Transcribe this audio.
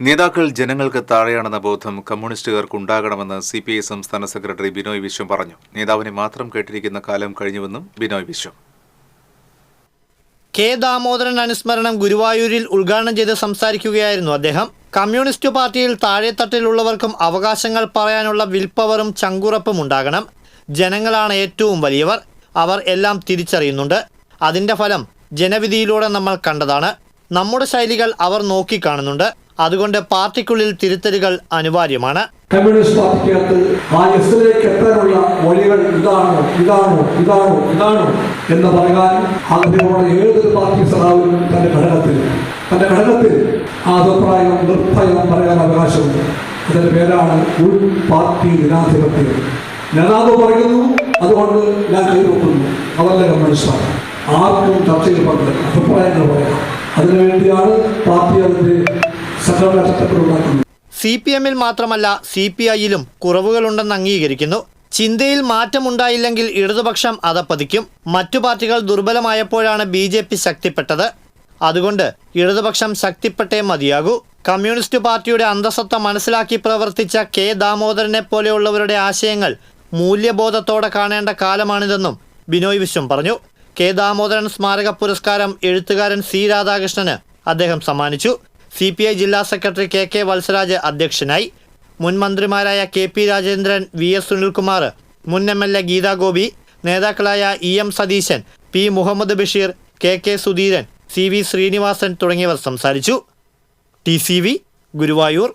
നേതാക്കൾ ജനങ്ങൾക്ക് താഴെയാണെന്ന ബോധം കമ്മ്യൂണിസ്റ്റുകാർക്ക് ഉണ്ടാകണമെന്ന് സി പി ഐ സംസ്ഥാന സെക്രട്ടറി ബിനോയ് വിശ്വം പറഞ്ഞു. നേതാവിനെ മാത്രം കേട്ടിരിക്കുന്ന കാലം കഴിഞ്ഞുവെന്നും ബിനോയ് വിശ്വം. കെ ദാമോദരൻ അനുസ്മരണം ഗുരുവായൂരിൽ ഉദ്ഘാടനം ചെയ്ത് സംസാരിക്കുകയായിരുന്നു അദ്ദേഹം. കമ്മ്യൂണിസ്റ്റ് പാർട്ടിയിൽ താഴെത്തട്ടിലുള്ളവർക്കും അവകാശങ്ങൾ പറയാനുള്ള വിൽപ്പവറും ചങ്കുറപ്പും ഉണ്ടാകണം. ജനങ്ങളാണ് ഏറ്റവും വലിയവർ. അവർ എല്ലാം തിരിച്ചറിയുന്നുണ്ട്. അതിന്റെ ഫലം ജനവിധിയിലൂടെ നമ്മൾ കണ്ടതാണ്. നമ്മുടെ ശൈലികൾ അവർ നോക്കിക്കാണുന്നുണ്ട്. അതുകൊണ്ട് പാർട്ടിക്കുള്ളിൽ തിരുത്തലുകൾ അനിവാര്യമാണ്. കമ്മ്യൂണിസ്റ്റ് എത്താനുള്ള വഴികൾ എന്ന് അതിനോട് ഏതൊരു പാർട്ടി തന്റെ തന്റെ നിർഭയം പറയാൻ അവകാശമുണ്ട്. പേരാണ് പറയുന്നു അതുകൊണ്ട് ഞാൻ ആർക്കും ചർച്ചയിൽ പങ്കെടുക്കാം. അഭിപ്രായങ്ങൾ പറയാം. അതിനുവേണ്ടിയാണ് പാർട്ടി അതിന്റെ സി പി എമ്മിൽ മാത്രമല്ല സി പി ഐയിലും കുറവുകളുണ്ടെന്ന് അംഗീകരിക്കുന്നു. ചിന്തയിൽ മാറ്റമുണ്ടായില്ലെങ്കിൽ ഇടതുപക്ഷം അതപ്പതിക്കും മറ്റു പാർട്ടികൾ ദുർബലമായപ്പോഴാണ് ബി ജെ പി ശക്തിപ്പെട്ടത്. അതുകൊണ്ട് ഇടതുപക്ഷം ശക്തിപ്പെട്ടേ മതിയാകൂ. കമ്മ്യൂണിസ്റ്റ് പാർട്ടിയുടെ അന്തസത്ത മനസ്സിലാക്കി പ്രവർത്തിച്ച കെ ദാമോദരനെ പോലെയുള്ളവരുടെ ആശയങ്ങൾ മൂല്യബോധത്തോടെ കാണേണ്ട കാലമാണിതെന്നും ബിനോയ് വിശ്വം പറഞ്ഞു. കെ ദാമോദരൻ സ്മാരക പുരസ്കാരം എഴുത്തുകാരൻ സി രാധാകൃഷ്ണന് അദ്ദേഹം സമ്മാനിച്ചു. സി പി ഐ ജില്ലാ സെക്രട്ടറി കെ കെ വത്സരാജ് അധ്യക്ഷനായി. മുൻ മന്ത്രിമാരായ K P Rajendran V S Sunilkumar മുൻ M L A Geetha Gopi നേതാക്കളായ E M Satheesan P Muhammad Basheer K K Sudheeran C V Srinivasan തുടങ്ങിയവർ സംസാരിച്ചു. T C V Guruvayur.